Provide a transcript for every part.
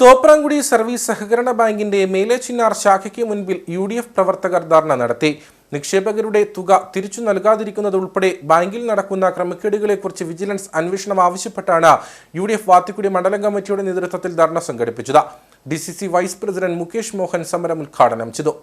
Thopramkudy service സഹകരണ ബാങ്കിന്റെ മേലേച്ചിന്നാർ ശാഖയ്ക്ക് മുൻപിൽ യു ഡി എഫ് പ്രവർത്തകർ ധർണ നടത്തി. നിക്ഷേപകരുടെ തുക തിരിച്ചു നൽകാതിരിക്കുന്നതുൾപ്പെടെ ബാങ്കിൽ നടക്കുന്ന ക്രമക്കേടുകളെക്കുറിച്ച് വിജിലൻസ് അന്വേഷണം ആവശ്യപ്പെട്ടാണ് യു ഡി എഫ് വാത്തിക്കുടി മണ്ഡലം കമ്മിറ്റിയുടെ നേതൃത്വത്തിൽ ധർണ സംഘടിപ്പിച്ചത്. D C C vice president Mukesh Mohan സമരം ഉദ്ഘാടനം ചെയ്തു.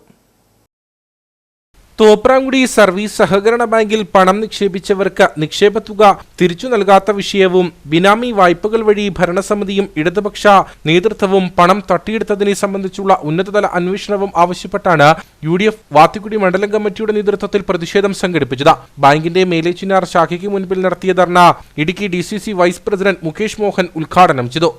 തോപ്രാംകുടി സർവീസ് സഹകരണ ബാങ്കിൽ പണം നിക്ഷേപിച്ചവർക്ക് നിക്ഷേപ തുക തിരിച്ചു നൽകാത്ത വിഷയവും ബിനാമി വായ്പകൾ വഴി ഭരണസമിതിയും ഇടതുപക്ഷ നേതൃത്വവും പണം തട്ടിയെടുത്തതിനെ സംബന്ധിച്ചുള്ള ഉന്നതതല അന്വേഷണവും ആവശ്യപ്പെട്ടാണ് യു ഡി എഫ് വാത്തിക്കുടി മണ്ഡലം കമ്മിറ്റിയുടെ നേതൃത്വത്തിൽ പ്രതിഷേധം സംഘടിപ്പിച്ചത്. ബാങ്കിന്റെ മേലേച്ചിനാർ ശാഖയ്ക്ക് മുൻപിൽ നടത്തിയ dharna Idukki D vice president Mukesh Mohan ഉദ്ഘാടനം ചെയ്തു.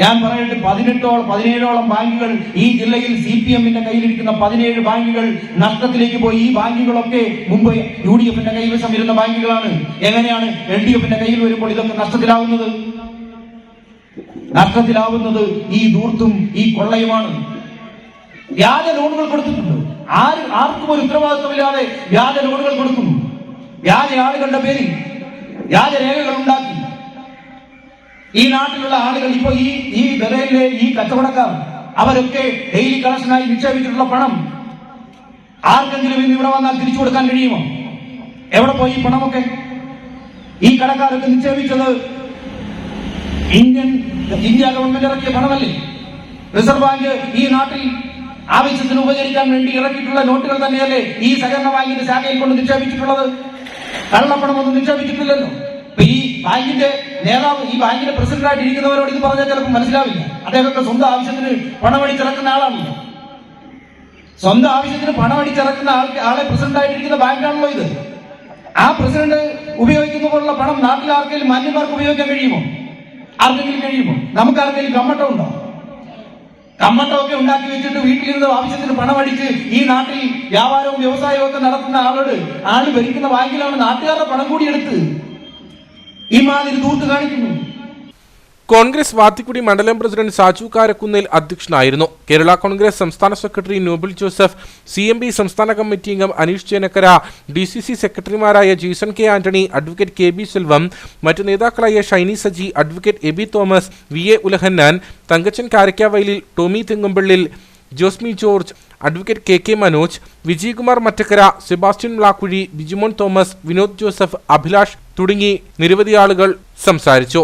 ഞാൻ പറയട്ടെ പതിനെട്ടോളം പതിനേഴോളം ബാങ്കുകൾ ഈ ജില്ലയിൽ സി പി എമ്മിന്റെ കയ്യിലിരിക്കുന്ന പതിനേഴ് ബാങ്കുകൾ നഷ്ടത്തിലേക്ക് പോയി. ഈ ബാങ്കുകളൊക്കെ മുമ്പ് യു ഡി എഫിന്റെ കൈവശം ഇരുന്ന ബാങ്കുകളാണ്. എങ്ങനെയാണ് എൽ ഡി എഫിന്റെ കയ്യിൽ വരുമ്പോൾ ഇതൊക്കെ നഷ്ടത്തിലാവുന്നത്? നഷ്ടത്തിലാവുന്നത് ഈ ദൂർത്തും ഈ കൊള്ളയുമാണ്. വ്യാജ ലോണുകൾ കൊടുത്തിട്ടുണ്ട്. ആര് ആർക്കും ഒരു ഉത്തരവാദിത്വമില്ലാതെ വ്യാജ ലോണുകൾ കൊടുക്കുന്നു. വ്യാജ ആളുകളുടെ പേരിൽ വ്യാജ രേഖകൾ ഉണ്ടാക്കി. ഈ നാട്ടിലുള്ള ആളുകൾ ഇപ്പൊ ഈ ഈ ബദലിലെ ഈ കച്ചവടക്കാർ അവരൊക്കെ ഡെയിലി കളക്ഷനായി നിക്ഷേപിച്ചിട്ടുള്ള പണം ആർക്കെങ്കിലും ഇന്ന് ഇവിടെ വന്നാൽ തിരിച്ചു കൊടുക്കാൻ കഴിയുമോ? എവിടെ പോയി ഈ പണമൊക്കെ? ഈ കടക്കാരൊക്കെ നിക്ഷേപിച്ചത് ഇന്ത്യൻ ഇന്ത്യ ഗവൺമെന്റ് ഇറക്കിയ പണമല്ലേ? റിസർവ് ബാങ്ക് ഈ നാട്ടിൽ ആവശ്യത്തിന് ഉപകരിക്കാൻ വേണ്ടി ഇറക്കിയിട്ടുള്ള നോട്ടുകൾ തന്നെയല്ലേ ഈ സഹകരണ ബാങ്കിന്റെ ശാഖയിൽ കൊണ്ട് നിക്ഷേപിച്ചിട്ടുള്ളത്? കള്ളപ്പണമൊന്നും നിക്ഷേപിച്ചിട്ടില്ലല്ലോ. ഈ ബാങ്കിന്റെ നേതാവ് ഈ ബാങ്കിന്റെ പ്രസിഡന്റായിട്ട് ഇരിക്കുന്നവരോട് ഇത് പറഞ്ഞാൽ ചിലപ്പോൾ മനസ്സിലാവില്ല. അദ്ദേഹമൊക്കെ സ്വന്തം ആവശ്യത്തിന് പണമടിച്ചിറക്കുന്ന ആളാണല്ലോ. സ്വന്തം ആവശ്യത്തിന് പണമടിച്ചിറക്കുന്ന ആൾക്ക് ആളെ പ്രസിഡന്റായിട്ടിരിക്കുന്ന ബാങ്കാണല്ലോ ഇത്. ആ പ്രസിഡന്റ് ഉപയോഗിക്കുന്ന പോലുള്ള പണം നാട്ടിൽ ആർക്കെങ്കിലും മാന്യന്മാർക്ക് ഉപയോഗിക്കാൻ കഴിയുമോ? ആർക്കെങ്കിലും കഴിയുമോ? നമുക്ക് ആർക്കെങ്കിലും കമ്മട്ടം ഉണ്ടോ? കമ്മട്ടമൊക്കെ ഉണ്ടാക്കി വെച്ചിട്ട് വീട്ടിലിരുന്ന് ആവശ്യത്തിന് പണമടിച്ച് ഈ നാട്ടിൽ വ്യാപാരവും വ്യവസായവും ഒക്കെ നടത്തുന്ന ആളോട് ആൾ ഭരിക്കുന്ന ബാങ്കിലാണ് നാട്ടുകാരുടെ പണം കൂടി എടുത്ത് ഈ മാതിരി തൂത്ത് കാണിക്കുന്നു. കോൺഗ്രസ് വാത്തിക്കുടി മണ്ഡലം പ്രസിഡന്റ് സാജു കാരക്കുന്നേൽ അധ്യക്ഷനായിരുന്നു. കേരള കോൺഗ്രസ് സംസ്ഥാന secretary Noble Joseph C M P സംസ്ഥാന കമ്മിറ്റി അംഗം Aneesh Chenakkara D C C സെക്രട്ടറിമാരായ Jeeson K Antony advocate K B Selvam മറ്റ് നേതാക്കളായ Shiny Saji advocate Abi Thomas V A Ulahannan Thankachan Karakkavayalil Tomy Thengumpallil Josmi George advocate K K Manoj Vijayakumar Mattakkara Sebastian Mlakuzhi Bijumon Thomas Vinod Joseph Abhilash തുടങ്ങി നിരവധി ആളുകൾ സംസാരിച്ചു